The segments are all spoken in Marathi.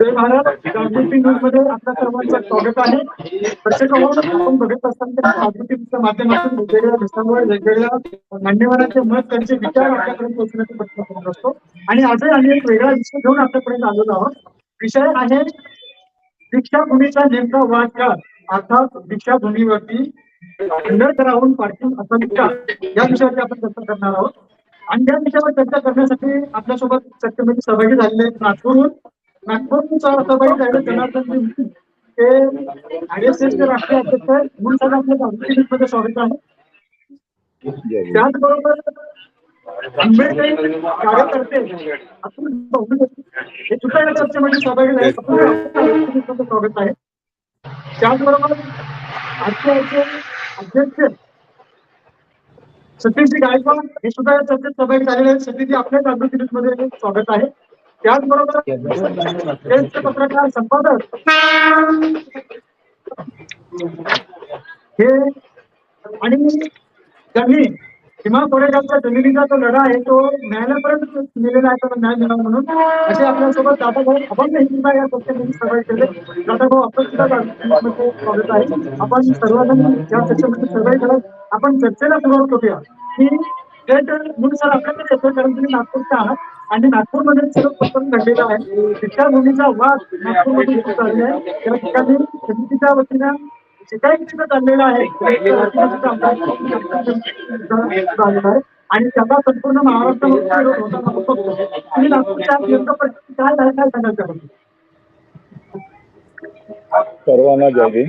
जय महाराज जागृती न्यूजमध्ये आपल्या सर्वांचं स्वागत आहे. प्रत्येकावर आपण बघत असताना जागृतीच्या माध्यमातून वेगवेगळ्या वेगवेगळ्या मान्यवरांचे मत त्यांचे विचार आपल्याकडे पोहोचण्याचा प्रयत्न करत असतो. आणि आजही आम्ही एक वेगळा विषय घेऊन आपल्यापर्यंत आलेलो आहोत. विषय आहे दीक्षाभूमीचा नेमका वाद का? अर्थात दीक्षाभूमीवरती राहून पार्किंग असेल का? या विषयावरती आपण चर्चा करणार आहोत. आणि या विषयावर चर्चा करण्यासाठी आपल्यासोबत चर्चेमध्ये सहभागी झालेले आहेत नागपूरहून नागपूर सह- जनार्दन ते आयएसएसचे राष्ट्रीय अध्यक्ष म्हणून आपल्या स्वागत आहे त्याचबरोबर आंबेडकरी कार्यकर्ते हे सुद्धा या चर्चेमध्ये सहभागी झाले स्वागत आहे त्याचबरोबर आजचे अध्यक्ष सतीशजी गायकवाड हे सुद्धा या चर्चेत सहभागी झालेले आहेत. सतीशजी आपल्या जागृती मध्ये स्वागत आहे. त्याचबरोबर ज्येष्ठ पत्रकार संपादक हे आणि त्यांनी भीमा कोरेगावच्या जमिनीचा जो लढा आहे तो न्यायालयापर्यंत नेलेला आहे त्याला न्याय मिळावा म्हणून. असे आपल्यासोबत दादाभाऊ अभंग हे सुद्धा या चर्चेमध्ये सहभागी केले. दादाभाऊ आपण सुद्धा स्वागत आहे. आपण सर्वजण या चर्चेमध्ये सहभागी झाला. आपण चर्चेला सुरुवात करूया की थेट म्हणून सर आपल्याकडे कारण तुम्ही आहात आणि नागपूरमध्ये सर्वप्रथम घडलेला आहे. दीक्षाभूमीचा वाद नागपूरमध्ये सुरू आहे. त्या ठिकाणी समितीच्या वतीनं शिकायचं चाललेलं आहे. आहे आणि त्याचा संपूर्ण महाराष्ट्रामध्ये आणि नागपूरच्या नेमकं परिस्थिती काय झालं काय सांगायचं सर्वांना जय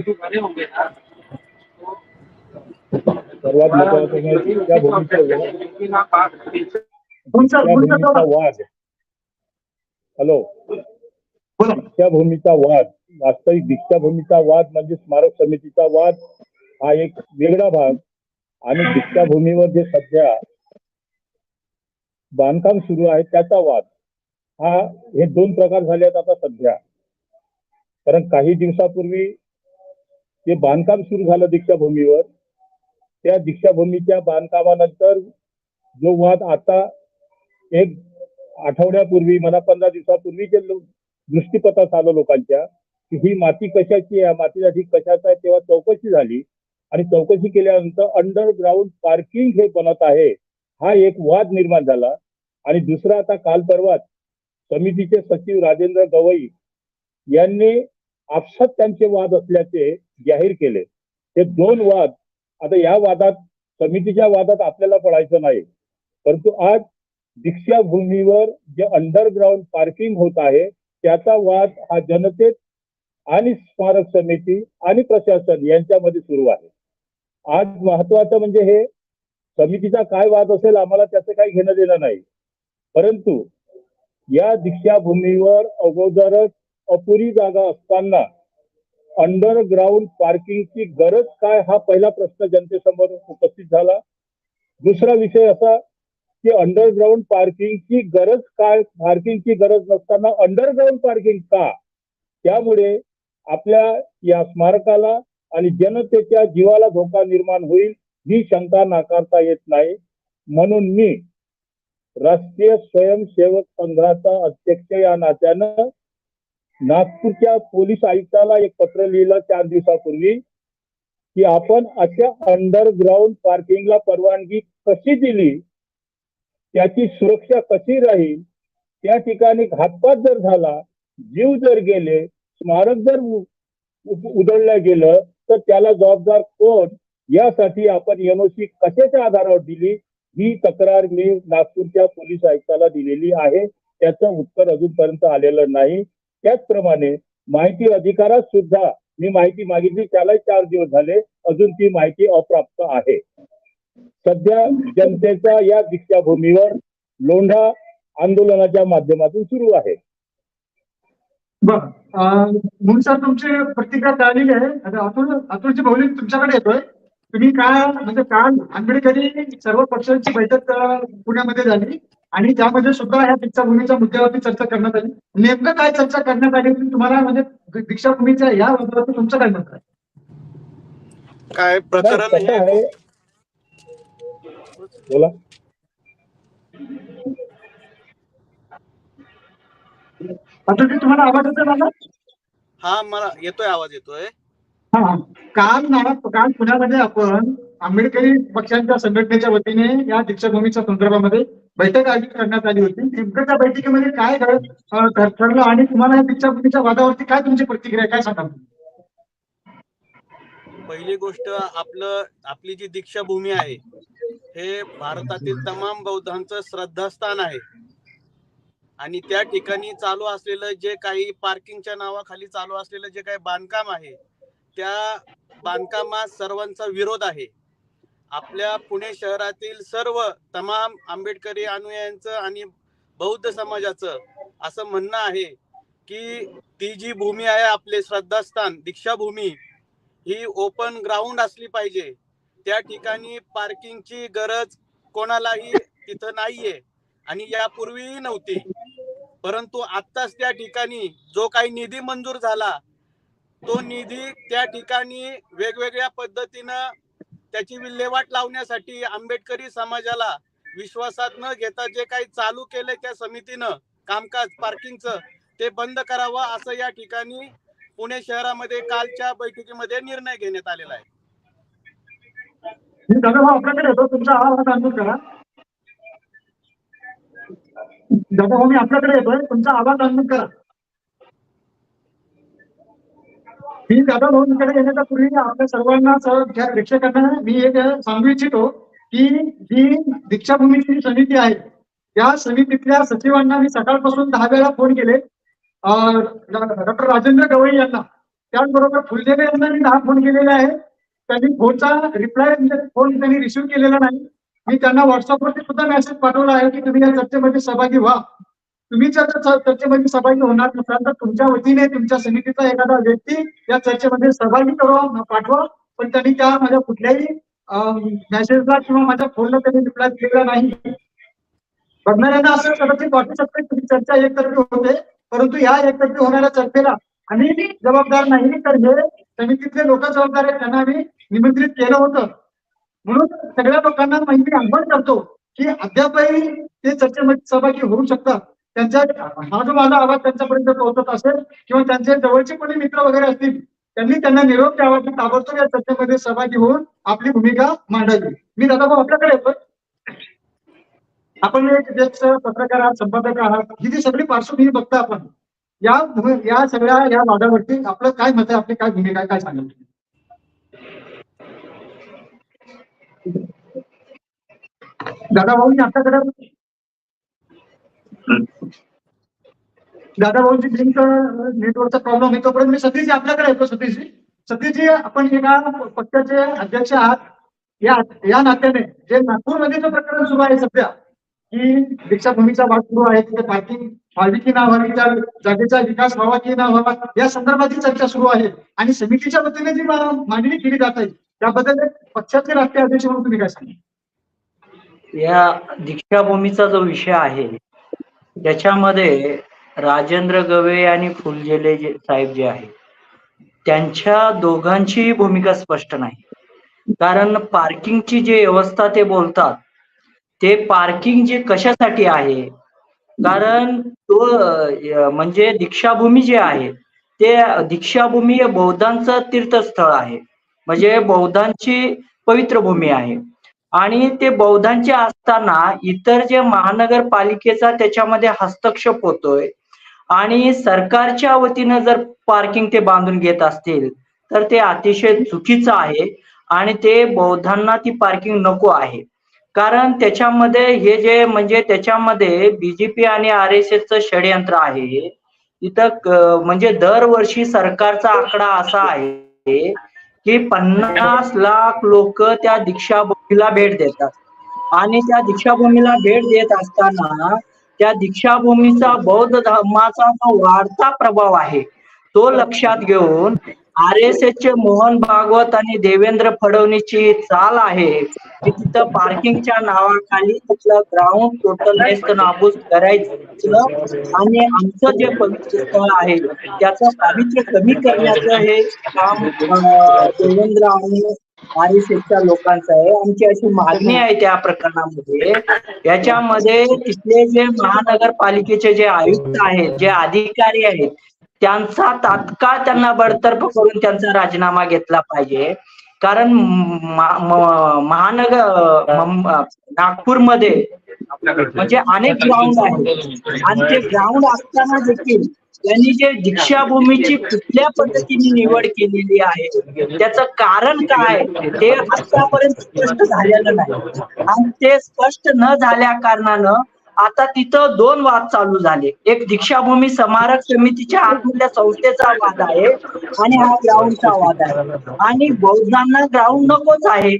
सर्वात महत्वाचं म्हणजे भूमीचा वाद. हॅलो. दीक्षाभूमीचा वाद. वास्तविक दीक्षाभूमीचा वाद म्हणजे स्मारक समितीचा वाद हा एक वेगळा भाग. आणि दीक्षाभूमीवर जे सध्या बांधकाम सुरू आहे त्याचा वाद. हा हे दोन प्रकार झाले आहेत आता सध्या. कारण काही दिवसापूर्वी जे बांधकाम सुरू झालं दीक्षाभूमीवर त्या दीक्षाभूमीच्या बांधकामानंतर जो वाद आता एक आठवड्यापूर्वी मला पंधरा दिवसापूर्वी जे लो- दृष्टीपथात आलं लोकांच्या की ही माती कशाची आहे मातीसाठी कशाचा आहे तेव्हा चौकशी झाली. आणि चौकशी केल्यानंतर अंडरग्राऊंड पार्किंग हे बनत आहे हा एक वाद निर्माण झाला. आणि दुसरा आता काल परवात समितीचे सचिव राजेंद्र गवई यांनी आपसात त्यांचे वाद असल्याचे जाहीर केले. हे दोन वाद आता या वादात समितीच्या वादात आपल्याला पडायचं नाही. परंतु आज दीक्षाभूमीवर जे अंडरग्राऊंड पार्किंग होत आहे त्याचा वाद हा जनतेत आणि स्मारक समिती आणि प्रशासन यांच्यामध्ये सुरू आहे. आज महत्वाचं म्हणजे हे समितीचा काय वाद असेल आम्हाला त्याचं काही घेणं देणं नाही. परंतु या दीक्षाभूमीवर अगोदरच अपुरी जागा असताना अंडरग्राऊंड पार्किंगची गरज काय हा पहिला प्रश्न जनतेसमोर उपस्थित झाला. दुसरा विषय असा की अंडरग्राऊंड पार्किंगची गरज काय? पार्किंगची गरज नसताना अंडरग्राऊंड पार्किंग का? त्यामुळे आपल्या या स्मारकाला आणि जनतेच्या जीवाला धोका निर्माण होईल ही शंका नाकारता येत नाही. म्हणून मी राष्ट्रीय स्वयंसेवक संघाचा अध्यक्ष या नात्यानं नागपूरच्या पोलीस आयुक्ताला एक पत्र लिहिलं चार दिवसापूर्वी की आपण अशा अंडरग्राऊंड पार्किंगला परवानगी कशी दिली? त्याची सुरक्षा कशी राहील? त्या ठिकाणी घातपात जर झाला जीव जर गेले स्मारक जर उधळलं गेलं तर त्याला जबाबदार कोण? यासाठी आपण एनओसी कशाच्या आधारावर दिली? ही तक्रार मी नागपूरच्या पोलीस आयुक्ताला दिलेली आहे. त्याचं उत्तर अजूनपर्यंत आलेलं नाही. त्याचप्रमाणे माहिती अधिकारात सुद्धा मी माहिती मागितली त्यालाही चार दिवस झाले. अजून ती माहिती अप्राप्त आहे. सध्या जनतेचा या दीक्षाभूमीवर लोंढा आंदोलनाच्या माध्यमातून सुरू आहे. म्हणून सर तुमची प्रतिक्रिया कळालेली आहे. आता अतुल अतुलची बहुली तुमच्याकडे येतोय. तुम्ही काय म्हणजे काल आंबेडकरी सर्व पक्षांची बैठक पुण्यामध्ये झाली. आणि त्यामध्ये सुद्धा ह्या दीक्षाभूमीच्या मुद्द्यावरती चर्चा करण्यात आली. नेमकं काय चर्चा करण्यात आली तुम्हाला म्हणजे दीक्षाभूमीच्या या मुद्द्यावरती तुमचं काय मत आहे? काय प्रकरण हे बोला. आता ते तुम्हाला आवाज येतो मला हा मला येतोय आवाज येतोय. हा काल ना काल पुण्यामध्ये आपण आंबेडकरी पक्षांच्या संघटनेच्या वतीने या दीक्षाभूमीच्या संदर्भामध्ये बैठक आयोजित करण्यात आली होती. नेमकं त्या बैठकीमध्ये काय ठरलं आणि तुम्हाला या दीक्षाभूमीच्या वादावरती काय तुमची प्रतिक्रिया काय सांगाल? पहिली गोष्ट आपलं आपली जी दीक्षाभूमी आहे हे भारतातील तमाम बौद्धांचं श्रद्धास्थान आहे. आणि त्या ठिकाणी चालू असलेलं जे काही पार्किंगच्या नावाखाली चालू असलेलं जे काही बांधकाम आहे त्या बांधकामात सर्वांचा विरोध आहे. आपल्या पुणे शहरातील सर्व तमाम आंबेडकरी अनुयायांचं आणि बौद्ध समाजाचं असं म्हणणं आहे की ती जी भूमी आहे आपले श्रद्धास्थान दीक्षाभूमी ही ओपन ग्राउंड असली पाहिजे. त्या ठिकाणी पार्किंगची गरज कोणालाही तिथं नाहीये आणि यापूर्वीही नव्हती. परंतु आत्ताच त्या ठिकाणी जो काही निधी मंजूर झाला तो निधी त्या ठिकाणी वेगवेगळ्या पद्धतीनं त्याची विल्हेवाट लावण्यासाठी आंबेडकरी समाजाला विश्वासात न घेता जे काही चालू केले त्या समितीनं कामकाज पार्किंगचं ते बंद करावं असं या ठिकाणी पुणे शहरामध्ये कालच्या बैठकीमध्ये निर्णय घेण्यात आलेला आहे. दादा भाऊ आपल्याकडे येतो. तुमचा आवाज करा. दादा हो, मी आपल्याकडे येतोय. तुमचा आवाज अनम्यूट करा. मी दादा भाऊंकडे येण्याच्या पूर्वी आपल्या सर्वांना सर्व ज्या प्रेक्षकांना मी एक सांगू इच्छितो की जी दीक्षाभूमीची समिती आहे. त्या समितीतल्या सचिवांना मी सकाळपासून दहा वेळा फोन केले. डॉक्टर राजेंद्र गवई यांना. त्याचबरोबर फुलदेवे यांना मी दहा फोन केलेले आहे त्यांनी फोनचा रिप्लाय म्हणजे फोन त्यांनी रिसिव्ह केलेला नाही. मी त्यांना व्हॉट्सअपवरती सुद्धा मेसेज पाठवला आहे की तुम्ही या चर्चेमध्ये सहभागी व्हा. तुम्ही जर चर्चेमध्ये सहभागी होणार नसाल तर तुमच्या वतीने तुमच्या समितीचा एखादा व्यक्ती या चर्चेमध्ये सहभागी करा पाठवा. पण त्यांनी त्या माझ्या कुठल्याही मेसेजला किंवा माझ्या फोनला त्यांनी रिप्लाय दिलेला नाही. बघणाऱ्यांना असं कदाचित वाटू शकतं की चर्चा एकतर्फी होते परंतु या एकतर्फी होणाऱ्या चर्चेला आम्ही जबाबदार नाही. तर हे समितीतले लोक जबाबदार आहेत त्यांना आम्ही निमंत्रित केलं होतं. म्हणून सगळ्या लोकांना माहिती आव्हान करतो की अद्यापही ते चर्चेमध्ये सहभागी होऊ शकतात. त्यांच्या हा जो माझा आवाज त्यांच्यापर्यंत पोहोचत असेल किंवा त्यांचे जवळचे कोणी मित्र वगैरे असतील त्यांनी त्यांना निरोप द्यावा की ताबडतोब या चर्चेमध्ये सहभागी होऊन आपली भूमिका मांडावी. मी दादा भाऊ आपल्याकडे येतोय. आपण ज्येष्ठ पत्रकार आहात संपादक आहात. ही जी सगळी पार्श्वभूमी बघता आपण या या सगळ्या या वादावरती आपलं काय मत आहे आपली काय भूमिका काय सांगाल? तुम्ही? दादा भाऊ मी आपल्याकडे दादा भाऊजी लिंक नेटवर्कचा प्रॉब्लेम आहे. तोपर्यंत मी सतीशजी आपल्याकडे येतो सतीशजी. सतीशजी आपण एका पक्षाचे अध्यक्ष आहात. या या नात्याने जे नागपूरमध्ये जो प्रकरण सुरू आहे सध्या की दीक्षाभूमीचा वाद सुरू आहे तिथे पार्किंग व्हावी की ना व्हावी त्या जागेचा विकास व्हावा की ना व्हावा या संदर्भातली चर्चा सुरू आहे. आणि समितीच्या वतीने जी मांडणी केली जात आहे त्याबद्दल पक्षाचे राष्ट्रीय अध्यक्ष म्हणून तुम्ही काय सांगा या दीक्षाभूमीचा जो विषय आहे ज्याच्यामध्ये राजेंद्र गवे आणि फुलझेले जे साहेब जे आहे त्यांच्या दोघांची भूमिका स्पष्ट नाही. कारण पार्किंगची जी व्यवस्था ते बोलतात ते पार्किंग जे कशासाठी आहे कारण तो म्हणजे दीक्षाभूमी जे आहे ते दीक्षाभूमी हे बौद्धांचं तीर्थस्थळ आहे. म्हणजे बौद्धांची पवित्र भूमी आहे. आणि ते बौद्धांचे असताना इतर जे महानगरपालिकेचा त्याच्यामध्ये हस्तक्षेप होतोय. आणि सरकारच्या वतीनं जर पार्किंग ते बांधून घेत असतील तर ते अतिशय चुकीचं आहे आणि ते बौद्धांना ती पार्किंग नको आहे. कारण त्याच्यामध्ये हे जे म्हणजे त्याच्यामध्ये बीजेपी आणि आर एस एसचं षडयंत्र आहे. इथं म्हणजे दरवर्षी सरकारचा आकडा असा आहे की पन्नास लाख लोक त्या दीक्षाभूमीला भेट देतात. आणि त्या दीक्षाभूमीला भेट देत असताना त्या दीक्षाभूमीचा बौद्ध धर्माचा जो वाढता प्रभाव आहे तो लक्षात घेऊन आर एस एस चे मोहन भागवत आणि देवेंद्र फडणवीसची चाल आहे. की तिथं पार्किंगच्या नावाखाली तिथलं ग्राउंड टोटल नेस्त नाबूद करायचं आणि आमचं जे पवित्र स्थळ आहे त्याचं पावित्र्य कमी करण्याचं हे काम देवेंद्र आणि आर एस एसच्या लोकांचं आहे. आमची अशी मागणी आहे त्या प्रकरणामध्ये. याच्यामध्ये तिथले जे महानगरपालिकेचे जे आयुक्त आहेत जे अधिकारी आहेत त्यांचा तात्काळ त्यांना बडतर्फ करून त्यांचा राजीनामा घेतला पाहिजे. कारण महानगर नागपूरमध्ये म्हणजे अनेक ग्राउंड आहेत. आणि ते ग्राउंड असताना देखील त्यांनी जे दीक्षाभूमीची कुठल्या पद्धतीने निवड केलेली आहे त्याचं कारण काय ते आतापर्यंत स्पष्ट झालेलं नाही. आणि ते स्पष्ट न झाल्या कारणानं आता तिथं दोन वाद चालू झाले. एक दीक्षाभूमी स्मारक समितीच्या आतमधल्या संस्थेचा वाद आहे आणि हा ग्राउंडचा वाद आहे. आणि बौद्धांना ग्राउंड नकोच आहे.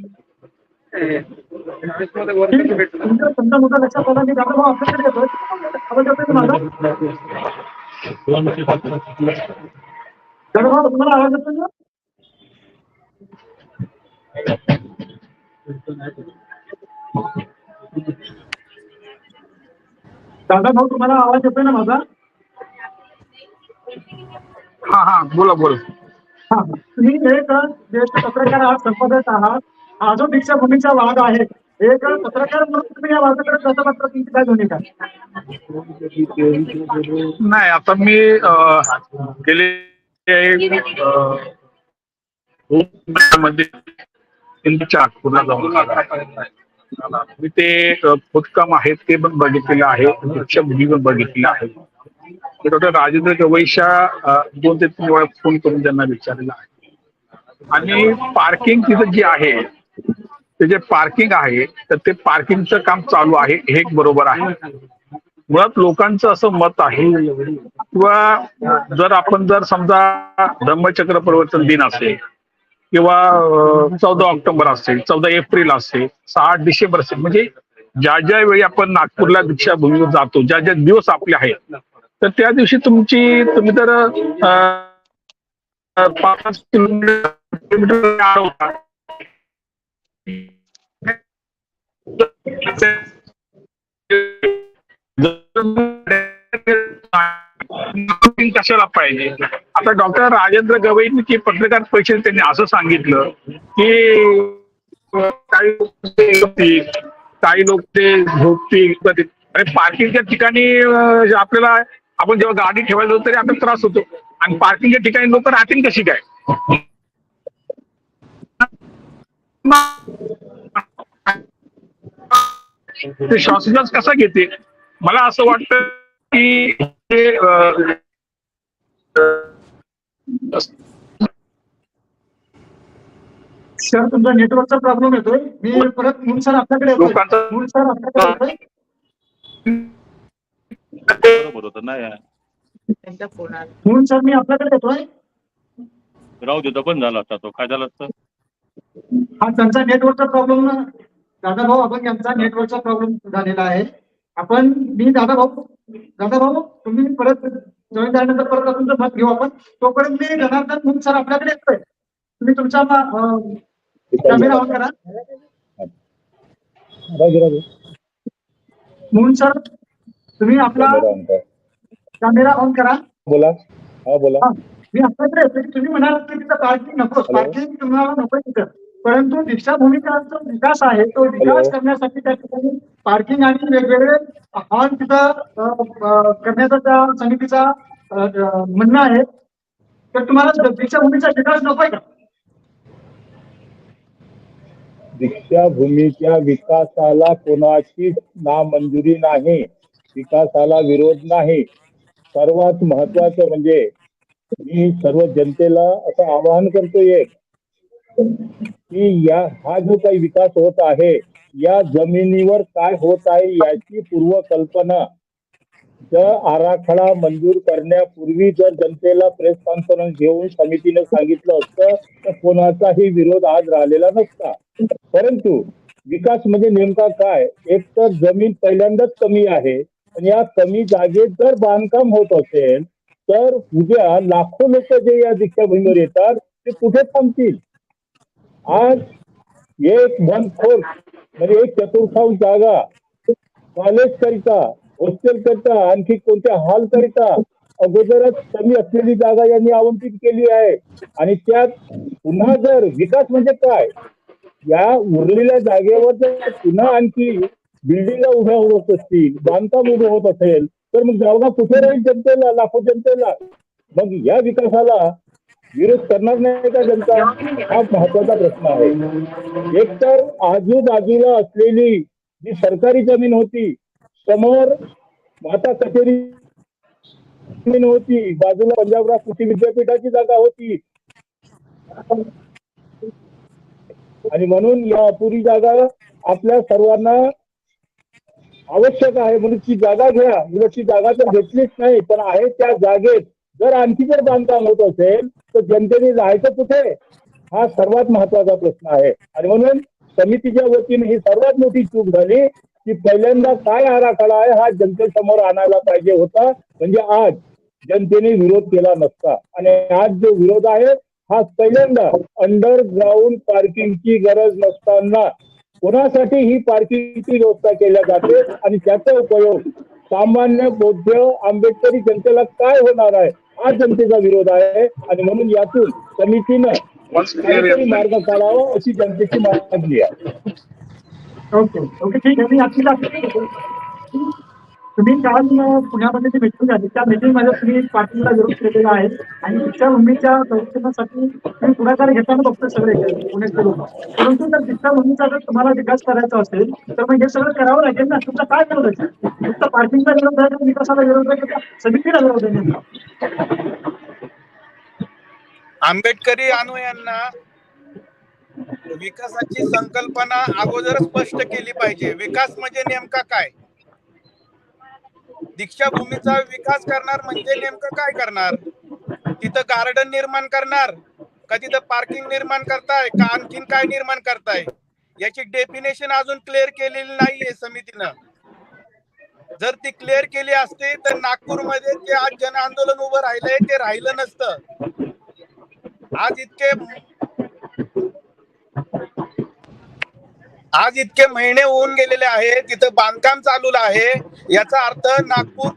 तुमचा दादा भाऊ तुम्हाला आवाज येतोय ना माझा? हा हा बोला बोला. हा तुम्ही एक ज्येष्ठ पत्रकार आहात संपादक आहात हा जो दीक्षाभूमीचा वाद आहे. एक पत्रकार म्हणून तुम्ही या वादाकडे कसं बघता? तुमची काय भूमिका नाही आता मी अं, गेले अं, दोन महिन्यामध्ये दिल्लीच्या नागपूरला जाऊन आलो. मी ते खोदकाम आहेत ते पण बघितलेलं आहे. वृक्षभूमी पण बघितलेलं आहे. डॉक्टर राजेंद्र गवैशा दोन ते तीन वेळा फोन करून त्यांना विचारलेलं आहे. आणि पार्किंग तिथं जे आहे ते जे पार्किंग आहे तर ते पार्किंगचं काम चालू आहे हे एक बरोबर आहे. मुळात लोकांचं असं मत आहे किंवा जर आपण जर समजा धम्मचक्र प्रवर्तन दिन असेल किंवा चौदा ऑक्टोबर असेल चौदा एप्रिल असेल सहा डिसेंबर असेल म्हणजे ज्या ज्या वेळी आपण नागपूरला दीक्षाभूमीवर जातो ज्या ज्या दिवस आपले आहेत तर त्या दिवशी तुमची तुम्ही तर पाच किलोमीटर किलोमीटर. जर कशाला पाहिजे? आता डॉक्टर राजेंद्र गवईंची पत्रकार परिषदेत त्यांनी असं सांगितलं की काही लोक काही लोक ते झोपतील. कधी- आणि पार्किंगच्या ठिकाणी आपल्याला आपण जेव्हा गाडी ठेवायला तरी आपल्याला त्रास होतो. आणि पार्किंगच्या ठिकाणी लोक राहतील कशी काय? ते श्वासोच्छ्वास कसा घेते मला असं वाटतं की सर तुमचा नेटवर्कचा प्रॉब्लेम येतोय. मी परत मूल सर आपल्याकडे येतोय. लोकांचं- मूल सर आपल्याकडे बरोबर होतं ना. मूल सर मी आपल्याकडे येतोय. राहू दे तो पण झाला असता तो काय झाला असतं? हा त्यांचा नेटवर्कचा प्रॉब्लेम दादा भाऊ आपण यांचा नेटवर्कचा प्रॉब्लेम झालेला आहे. आपण मी दादा भाऊ दादा भाऊ तुम्ही परत जॉईन झाल्यानंतर परत तुमचं मत घेऊ आपण. तोपर्यंत मी जनार्दन मूल सर आपल्याकडे येतोय. तुम्ही तुमचा कॅमेरा ऑन करा. मूल सर तुम्ही आपला कॅमेरा ऑन करा. बोला. हा बोला. मी आपल्याकडे येतोय. तुम्ही म्हणाल की तिथं पार्किंग नको. पार्किंग तुम्हाला नको तिथं. परंतु दीक्षाभूमीचा जो विकास आहे. तो विकास. करण्यासाठी त्या ठिकाणी पार्किंग आणि वेगवेगळे हॉल तिथं करण्याचा त्या समितीचा म्हणणं आहे. तर तुम्हाला दीक्षाभूमीचा विकास नकोय का? दीक्षाभूमीच्या विकासाला कोणाची नामंजुरी नाही विकासाला विरोध नाही. सर्वात महत्वाचं म्हणजे मी सर्व जनतेला असं आवाहन करतो एक की या हा जो काही विकास होत आहे या जमिनीवर काय होत आहे याची पूर्वकल्पना. जर आराखडा मंजूर करण्यापूर्वी जर जनतेला प्रेस कॉन्फरन्स घेऊन समितीने सांगितलं असतं तर कोणाचाही विरोध आज राहिलेला नसता. परंतु विकास म्हणजे नेमका काय? एक तर जमीन पहिल्यांदाच कमी आहे आणि या कमी जागेत जर बांधकाम होत असेल तर उद्या लाखो लोक जे या दीक्षाभूमीवर येतात ते कुठे थांबतील? आज एक बंदखोर म्हणजे एक चतुर्थांश जागा कॉलेज करिता हॉस्टेल करिता आणखी कोणत्या हॉल करिता अगोदरच कमी असलेली जागा यांनी आवंटित केली आहे. आणि त्यात पुन्हा जर विकास म्हणजे काय? या उरलेल्या जागेवर जर पुन्हा आणखी बिल्डिंगला उभ्या होत असतील बांधकाम उभं होत असेल तर मग जागा कुठे राहील जनतेला लाखो जनतेला? मग या विकासाला विरोध करणार नाही का जनता? हा महत्त्वाचा प्रश्न आहे. एक तर आजूबाजूला असलेली जी सरकारी जमीन होती समोर माता कचेरी जमीन होती बाजूला पंजाबराव कृषी विद्यापीठाची जागा होती. आणि म्हणून या अपुरी जागा आपल्या सर्वांना आवश्यक आहे. म्हणून ती जागा घ्या. उलट ती जागा तर घेतलीच नाही पण आहे त्या जागेत. जर आणखी जर बांधकाम होत असेल तर जनतेने जायचं कुठे? हा सर्वात महत्त्वाचा प्रश्न आहे. आणि म्हणून समितीच्या वतीने ही सर्वात मोठी चूक झाली की पहिल्यांदा काय आराखडा आहे हा जनतेसमोर आणायला पाहिजे होता. म्हणजे आज जनतेने विरोध केला नसता. आणि आज जो विरोध आहे हा पहिल्यांदा अंडरग्राऊंड पार्किंगची गरज नसताना कोणासाठी ही पार्किंगची व्यवस्था केल्या जाते आणि त्याचा उपयोग सामान्य बौद्ध आंबेडकरी जनतेला काय होणार आहे? हा जनतेचा विरोध आहे आणि म्हणून यातून समितीनं काहीतरी मार्ग काढावा अशी जनतेची मागणी आहे. ओके ओके ठीक आहे. मी आपली तुम्ही काल पुण्यामध्ये जी मीटिंग झाली त्या मीटिंगमध्ये तुम्ही पार्टीला जरूर केलेला आहे. आणि दीक्षाभूमीच्या संरक्षणासाठी तुम्ही पुढाकार घेताना बघतो सगळे पुण्याचे लोक. परंतु जर दीक्षाभूमीचा जर तुम्हाला विकास करायचा असेल तर मग हे सगळं करावं लागेल ना? तुमचा काय विरोध आहे फक्त पार्किंगचा विरोध आहे का विकासाला विरोध आहे समितीला विरोध आहे नेमका? आंबेडकरी अनुयांना विकासाची संकल्पना अगोदर स्पष्ट केली पाहिजे. विकास म्हणजे नेमका काय? दीक्षाभूमीचा विकास करणार म्हणजे नेमकं काय करणार? तिथं गार्डन निर्माण करणार का तिथं पार्किंग निर्माण करताय? का आणखीन काय निर्माण करताय? याची डेफिनेशन अजून क्लिअर केलेली नाहीये समितीनं. जर ती क्लिअर केली असते तर नागपूरमध्ये जे आज जन आंदोलन उभं राहिलंय ते राहिलं नसतं. आज इतके आज इतके महिने होऊन गेलेले आहे तिथं बांधकाम चालू आहे याचा अर्थ नागपूर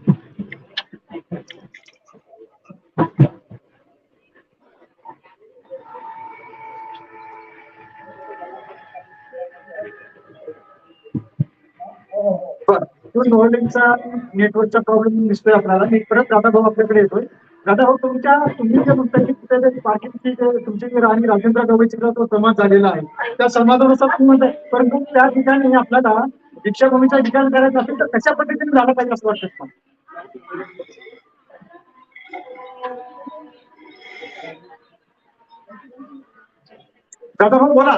नेटवर्कचा प्रॉब्लेम दिसतोय आपल्याला. मी परत दादा भाऊ आपल्याकडे येतोय. दादा भाऊ तुमच्या तुम्ही जे म्हणताय की तिथे जे पार्किंगची जे तुमची राणी राजेंद्र गवईचा तो समाज झालेला आहे त्या समाजानुसार तुम्ही म्हणताय. परंतु त्या ठिकाणी आपल्याला दीक्षाभूमीचा विकास करायचा असेल तर कशा पद्धतीने झाला पाहिजे असं वाटतं? दादा भाऊ बोला.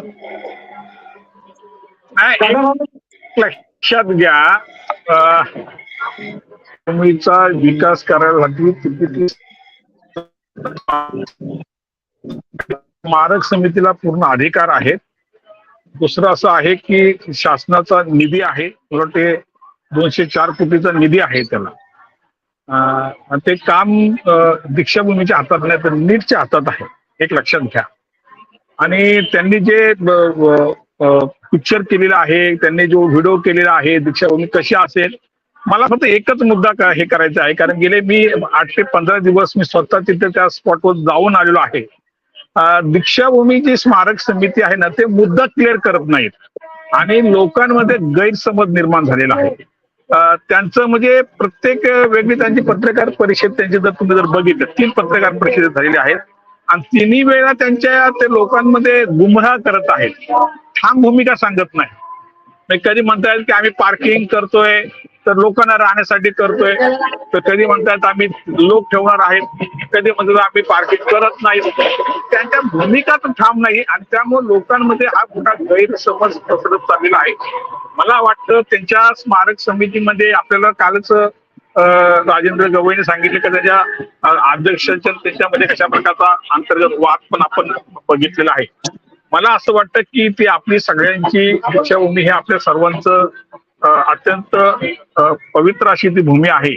नाही. दादा भाऊ एक लक्षात घ्या भूमीचा विकास करायसाठी किती स्मारक समितीला पूर्ण अधिकार आहेत. दुसरं असं आहे की शासनाचा निधी आहे. ते दोनशे चार कोटीचा निधी आहे त्याला. ते काम दीक्षाभूमीच्या हातात नाही तर नीटच्या हातात आहे. एक लक्षात घ्या. आणि त्यांनी जे पिक्चर केलेलं आहे त्यांनी जो व्हिडिओ केलेला आहे दीक्षाभूमी कशी असेल मला फक्त एकच मुद्दा हे करायचा आहे? कारण गेले मी आठ ते पंधरा दिवस मी स्वतः तिथे त्या स्पॉटवर जाऊन आलेलो आहे. दीक्षाभूमी जी स्मारक समिती आहे ना ते मुद्दा क्लिअर करत नाहीत. आणि लोकांमध्ये गैरसमज निर्माण झालेला आहे. त्यांचं म्हणजे प्रत्येक वेगळी त्यांची पत्रकार परिषद त्यांची जर तुम्ही जर बघितलं तीन पत्रकार परिषद झालेली आहेत. आणि तिन्ही वेळा त्यांच्या ते लोकांमध्ये गुमराह करत आहेत. ठाम भूमिका सांगत नाही. कधी म्हणता येईल की आम्ही पार्किंग करतोय तर लोकांना राहण्यासाठी करतोय. तर कधी म्हणतात आम्ही लोक ठेवणार आहेत कधी म्हणतात आम्ही पार्किंग करत नाही. त्यांच्या भूमिका तर ठाम नाही आणि त्यामुळे लोकांमध्ये हा मोठा गैरसमज पसरत चाललेला आहे. मला वाटतं त्यांच्या स्मारक समितीमध्ये आपल्याला कालच राजेंद्र गवईने सांगितले की त्याच्या अध्यक्षांच्या त्याच्यामध्ये कशा प्रकारचा अंतर्गत वाद पण आपण बघितलेला आहे. मला असं वाटतं की ती आपली सगळ्यांची दीक्षाभूमी हे आपल्या सर्वांचं अत्यंत पवित्र अशी ती भूमी आहे.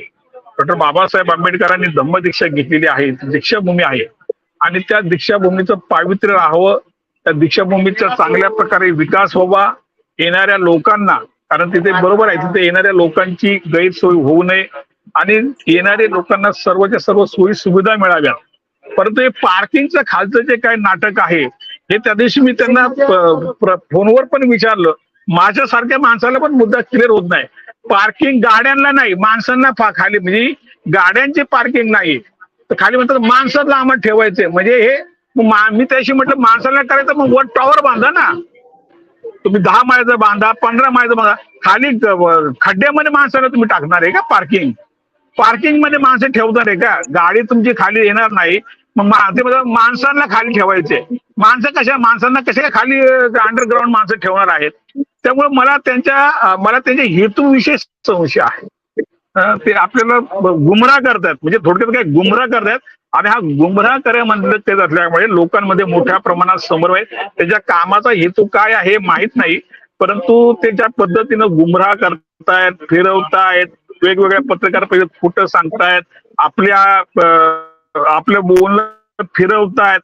डॉक्टर बाबासाहेब आंबेडकरांनी धम्मदीक्षा घेतलेली आहे दीक्षाभूमी आहे. आणि त्या दीक्षाभूमीचं पावित्र्य राहावं त्या दीक्षाभूमीचा चांगल्या प्रकारे विकास व्हावा येणाऱ्या लोकांना कारण तिथे बरोबर आहे तिथे येणाऱ्या लोकांची गैरसोय होऊ नये. आणि येणाऱ्या लोकांना सर्वच्या सर्व सोयी सुविधा मिळाव्यात. परंतु हे पार्किंगचं खालचं जे काही नाटक आहे हे त्या दिवशी मी त्यांना फोनवर पण विचारलं. माझ्यासारख्या माणसाला पण मुद्दा क्लिअर होत नाही. पार्किंग गाड्यांना नाही माणसांना खाली. म्हणजे गाड्यांची पार्किंग नाही. तर खाली म्हणतात माणसाला आम्हाला ठेवायचे म्हणजे हे मी त्याशी म्हटलं माणसाला करायचं मग वर टॉवर बांधा ना. तुम्ही दहा माळ्याचं बांधा पंधरा माळ्याचं बांधा खाली खड्ड्यामध्ये माणसाला तुम्ही टाकणार आहे का पार्किंग पार्किंगमध्ये माणसं ठेवणार आहे का? गाडी तुमची खाली येणार नाही. मग ते माणसांना खाली ठेवायचे माणसं कशा माणसांना कशा खाली अंडरग्राऊंड माणसं ठेवणार आहेत? त्यामुळे मला त्यांच्या मला त्यांच्या हेतूविषयी संशय आहे. ते आपल्याला गुमराह करतात. म्हणजे थोडक्यात काय गुमराह करतात. आणि हा गुमराह करे म्हणलं ते असल्यामुळे लोकांमध्ये मोठ्या प्रमाणात समन्वय त्याच्या कामाचा हेतू काय आहे माहीत नाही. परंतु त्याच्या पद्धतीनं गुमराह करतायत फिरवतायत वेगवेगळ्या पत्रकार परिषदेत खोटं सांगतायत आपल्या आपलं बोलणं फिरवतायत.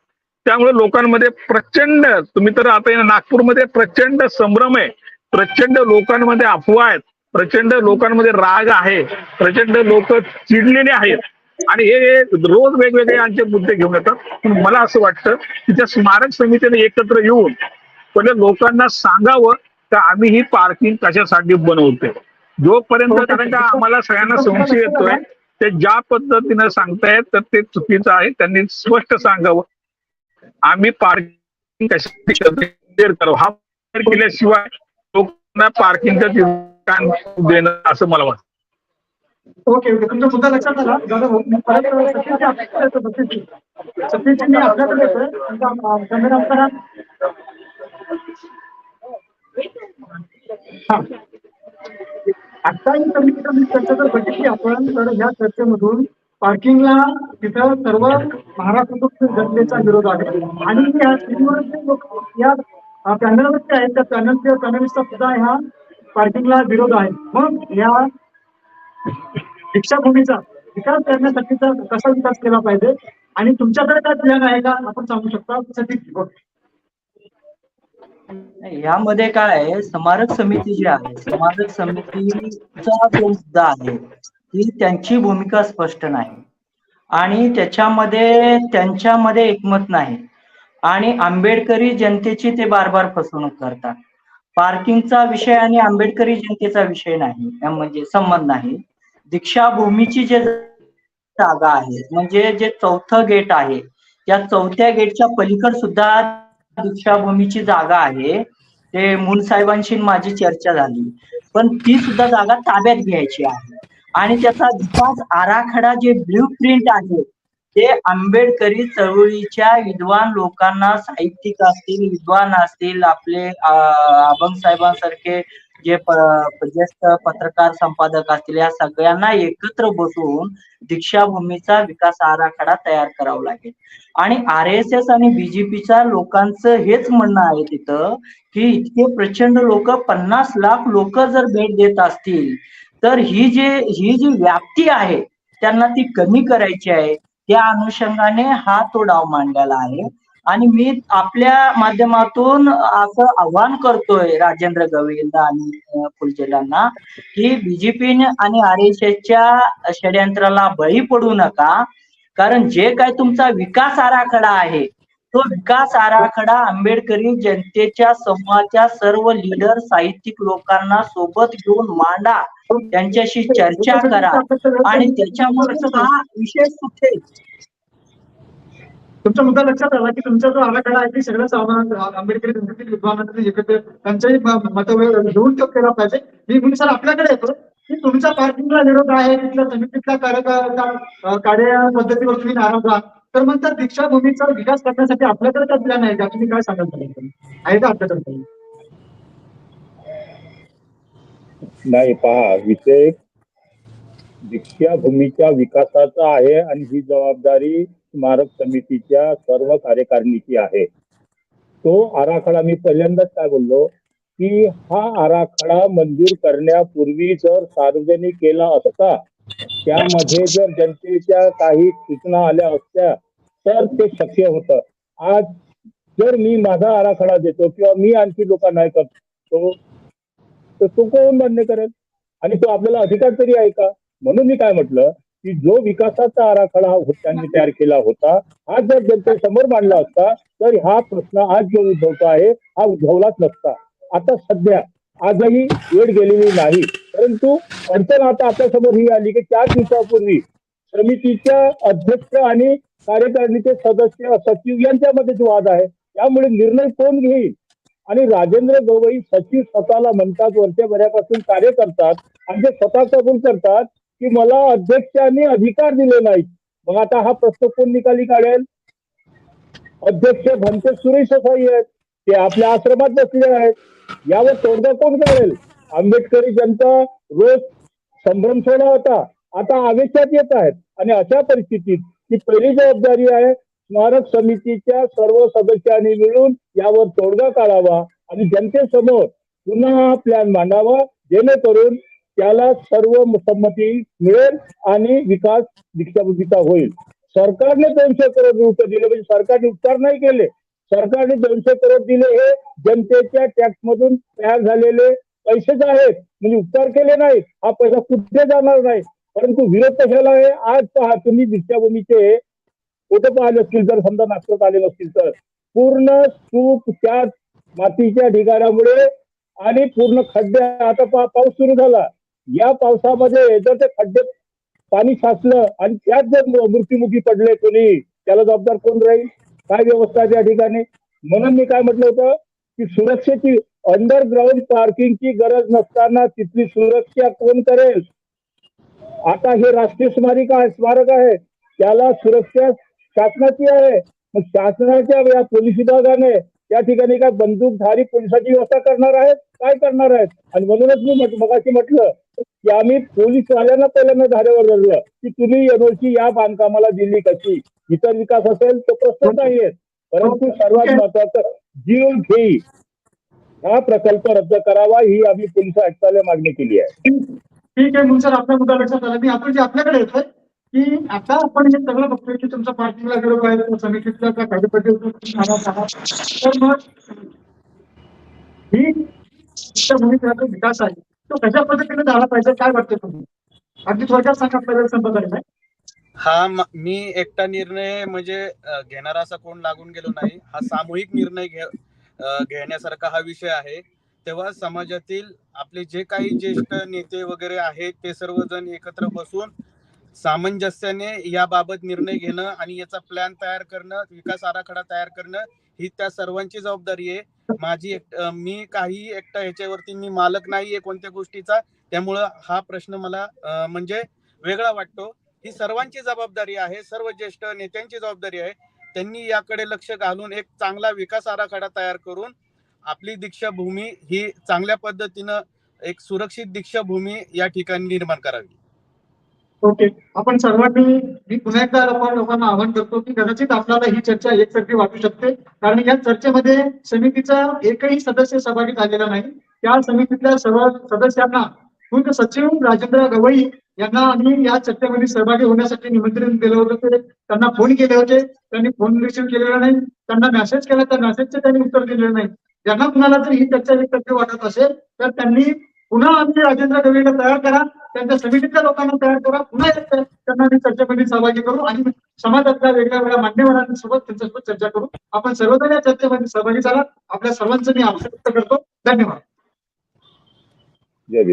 त्यामुळे लोकांमध्ये प्रचंड तुम्ही तर आता नागपूरमध्ये प्रचंड संभ्रम आहे. प्रचंड लोकांमध्ये अफवा आहेत प्रचंड लोकांमध्ये राग आहे प्रचंड लोक चिडलेले आहेत. आणि हे रोज वेगवेगळे यांचे मुद्दे घेऊन येतात. पण मला असं वाटतं की त्या स्मारक समितीने एकत्र येऊन पहिले लोकांना सांगावं का आम्ही ही पार्किंग कशासाठी बनवतोय? जोपर्यंत कारण का आम्हाला सगळ्यांना संशय येतोय ते ज्या पद्धतीनं सांगतायत तर ते चुकीचं आहे. त्यांनी स्पष्ट सांगावं. आम्ही पार्किंग कशासाठी clear करावं. हा केल्याशिवाय पार्किंगचं ठिकाण देणं असं मला वाटतं. Okay okay. तुमचा मुद्दा लक्षात आला? दादा भाऊ मी परत आपल्याकडे येतो, मी आपल्याकडे येतोय तुमचा, कॅमेरा करा हा. आता ही समितीचा चर्चा जर बघितली आपण तर ह्या चर्चेमधून पार्किंगला तिथं सर्व महाराष्ट्रातून जनतेचा विरोध आहे. आणि या सिटीवर लोक या पॅनलवरती आहेत त्या पॅनलच्या पॅनलिस्टचा सुद्धा ह्या पार्किंगला विरोध आहे. मग या दीक्षाभूमीचा विकास करण्यासाठीचा कसा विकास केला पाहिजे? आणि तुमच्याकडे काय प्लॅन आहे का? आपण सांगू शकता? यामध्ये काय आहे? स्मारक समिती जी आहे स्मारक समितीचा जो मुद्दा आहे ती त्यांची भूमिका स्पष्ट नाही. आणि त्याच्यामध्ये त्यांच्यामध्ये एकमत नाही. आणि आंबेडकरी जनतेची ते बार बार फसवणूक करतात. पार्किंगचा विषय आणि आंबेडकरी जनतेचा विषय नाही म्हणजे संबंध नाही. दीक्षाभूमीची जे जागा आहे म्हणजे जे चौथं गेट आहे त्या चौथ्या गेटच्या पलीकड सुद्धा दीक्षाभूमीची जागा आहे. ते मुन साहेबांशी माझी चर्चा झाली. पण ती सुद्धा जागा ताब्यात घ्यायची आहे. आणि त्याचा विकास आराखडा जे ब्ल्यू प्रिंट आहे ते आंबेडकरी चळवळीच्या विद्वान लोकांना साहित्यिक असतील विद्वान असतील आपले अं, अभंग साहेबांसारखे जे ज्येष्ठ पत्रकार संपादक असतील या सगळ्यांना एकत्र बसून दीक्षाभूमीचा विकास आराखडा तयार करावा लागेल. आणि आर एस एस आणि बीजेपीच्या लोकांचं हेच म्हणणं आहे तिथं की इतके प्रचंड लोक पन्नास लाख लोक जर भेट देत असतील तर ही जे ही जी व्याप्ती आहे त्यांना ती कमी करायची आहे. त्या अनुषंगाने हा तो डाव मांडलेला आहे. आणि मी आपल्या माध्यमातून असं आव्हान करतोय राजेंद्र गवेला आणि अं, की बीजेपी आणि आर एस एसच्या षडयंत्राला बळी पडू नका. कारण जे काय तुमचा विकास आराखडा आहे तो विकास आराखडा आंबेडकरी जनतेच्या समूहाच्या सर्व लीडर साहित्यिक लोकांना सोबत घेऊन मांडा. त्यांच्याशी चर्चा करा. आणि त्याच्यामुळे हा विषय सुटेल. तुमचा मुद्दा लक्षात आला की तुमचा जो आराखडा आहे ते सगळ्या सामान्य आंबेडकरी जनतेतील विद्वानांनी एकत्र त्यांच्याही मतभेद घेऊन तो केला पाहिजे. मी म्हणून सर आपल्याकडे येतो. की तुमचा पार्किंगला विरोध आहे तिथल्या समितीतल्या कार्यका कार्य पद्धतीवर तुम्ही नाराज आहात तर मग त्या दीक्षाभूमीचा विकास करण्यासाठी आपल्याकडे काय प्लॅन आहे का? तुम्ही काय सांगाल आहे का आपल्याकडे नाही पहा विषय दीक्षाभूमीच्या विकासाचा आहे आणि ही जबाबदारी स्मारक समितीच्या सर्व कार्यकारिणीची आहे. तो आराखडा मी पहिल्यांदाच काय बोललो? की हा आराखडा मंजूर करण्यापूर्वी जर सार्वजनिक केला असता त्यामध्ये जर जनतेच्या काही सूचना आल्या असत्या तर ते शक्य होतं. आज जर मी माझा आराखडा देतो किंवा मी आणखी लोकांना करतो तर तो कोण मान्य करेल? आणि तो आपल्याला अधिकार तरी आहे का? म्हणून मी काय म्हटलं की जो विकासाचा आराखडा त्यांनी तयार केला होता हा जर जनतेसमोर मांडला असता तर हा प्रश्न आज जो उद्भवतो आहे हा उद्भवलाच नसता. आता सध्या आजही वेळ गेलेली नाही. परंतु अडचण आता आपल्यासमोर ही आली की चार दिवसापूर्वी समितीच्या अध्यक्ष आणि कार्यकारिणीचे सदस्य सचिव यांच्यामध्ये जो वाद आहे त्यामुळे निर्णय कोण घेईल? आणि राजेंद्र गवई सचिव स्वतःला म्हणतात वर्षभरापासून कार्य करतात आणि ते स्वतः कबूल करतात की मला अध्यक्षांनी अधिकार दिले नाहीत. मग आता हा प्रश्न कोण निकाली काढेल? अध्यक्ष भंते सुरेश साई आहेत. ते आपल्या आश्रमात बसले आहेत. यावर तोडगा कोण करेल आंबेडकरी जनता रोज संभ्रम सोडा होता. आता आवेशात येत आहेत. आणि अशा परिस्थितीत ही पहिली जबाबदारी आहे. स्मारक समितीच्या सर्व सदस्यांनी मिळून यावर तोडगा काढावा आणि जनतेसमोर पुन्हा हा प्लॅन मांडावा. जेणेकरून त्याला सर्व संमती मिळेल आणि विकास दीक्षाभूमीचा होईल. सरकारने दोनशे करोड रुपये दिले. म्हणजे सरकारने उपचार नाही केले. सरकारने दोनशे करोड दिले हे जनतेच्या टॅक्स मधून तयार झालेले पैसेच आहेत. म्हणजे उपचार केले नाही हा पैसा कुठे जाणार नाही. परंतु विरोध कशाला आहे? आज पहा तुम्ही दीक्षाभूमीचे फोटो पाहिले असतील जर समजा नागपूरात आले नसतील तर. पूर्ण सूप त्या मातीच्या ढिगाऱ्यामुळे आणि पूर्ण खड्डे आता पहा पाऊस सुरू झाला. या पावसामध्ये जर ते खड्डे पाणी साचलं आणि त्यात जर मृत्युमुखी पडले कोणी त्याला जबाबदार कोण राहील? काय व्यवस्था त्या ठिकाणी? म्हणून मी काय म्हटलं होतं की सुरक्षेची अंडरग्राऊंड पार्किंगची गरज नसताना तिथली सुरक्षा कोण करेल? आता हे राष्ट्रीय स्मारिका आहे स्मारक आहे. त्याला सुरक्षा शासनाची आहे. मग शासनाच्या या पोलीस विभागाने त्या ठिकाणी काय बंदूकधारी पोलिसाची व्यवस्था करणार आहेत? काय करणार आहेत? आणि म्हणूनच मी मगाशी म्हटलं की आम्ही पोलीस वाल्यांना पहिल्यांदा धारेवर धरलं की तुम्ही एनओसी या बांधकामाला दिली कशी? इतर विकास असेल तो प्रश्न नाहीये. परंतु सर्वात महत्वाचं जीव घेई हा प्रकल्प रद्द करावा ही आम्ही पोलीस आयुक्तालय मागणी केली आहे. ठीक आहे मग सर आपल्या मुद्दा लक्षात आला मी आपण जे आपल्याकडे येतोय की आता आपण हे सगळं बघतोय की तुमचा पार्टीला गरज आहे समितीतला का कागदपत्र तर मग ही भूमिकेचा विकास आहे. तो कशा पद्धतीने झाला पाहिजे काय वाटतं तुम्ही अगदी थोडक्यात सांगा आपल्याला संपत आहे. हा मी एकटा निर्णय म्हणजे अ, घेणारा असा कोण लागून गेलो नाही. हा सामूहिक निर्णय घेण्यासारखा हा विषय आहे. तेव्हा समाजातील आपले जे काही ज्येष्ठ नेते वगैरे आहेत ते सर्वजण एकत्र बसून सामंजस्याने याबाबत निर्णय घेणं आणि याचा प्लॅन तयार करणं विकास आराखडा तयार करणं ही त्या सर्वांची जबाबदारी आहे. माझी एक मी काही एकटा ह्याच्यावरती मी मालक नाहीये कोणत्या गोष्टीचा त्यामुळं हा प्रश्न मला म्हणजे वेगळा वाटतो. ही सर्वांची जबाबदारी आहे सर्व ज्येष्ठ नेत्यांची जबाबदारी आहे. त्यांनी याकडे लक्ष घालून एक चांगला विकास आराखडा तयार करून आपली दीक्षाभूमी ही चांगल्या पद्धतीनं एक सुरक्षित दीक्षाभूमी या ठिकाणी निर्माण करावी. ओके. आपण सर्वांनी मी पुन्हा एकदा लोकांना आवाहन करतो की कदाचित आपल्याला ही चर्चा एकसारखी वाटू शकते. कारण या चर्चेमध्ये समितीचा एकही सदस्य सहभागी झालेला नाही. त्या समितीतल्या सर्व सदस्यांना खुद्द सचिव राजेंद्र गवई यांना आम्ही या चर्चेमध्ये सहभागी होण्यासाठी निमंत्रण दिलं होतं. ते त्यांना फोन केले होते. त्यांनी फोन रिसिव्ह केलेला नाही. त्यांना मेसेज केला तर मेसेजचे त्यांनी उत्तर दिलेलं नाही. ज्यांना कुणाला जर ही चर्चा एकसारखी वाटत असेल तर त्यांनी पुन्हा आम्ही राजेंद्र गवईला तयार करा. त्यांच्या समितीतल्या लोकांना तयार करा. पुन्हा त्यांना आम्ही चर्चेमध्ये सहभागी करू आणि समाजातल्या वेगळ्या वेगळ्या मान्यवरांसोबत त्यांच्यासोबत चर्चा करू. आपण सर्वजण या चर्चेमध्ये सहभागी झाला. आपल्या सर्वांचं मी आभार व्यक्त करतो. धन्यवाद. जय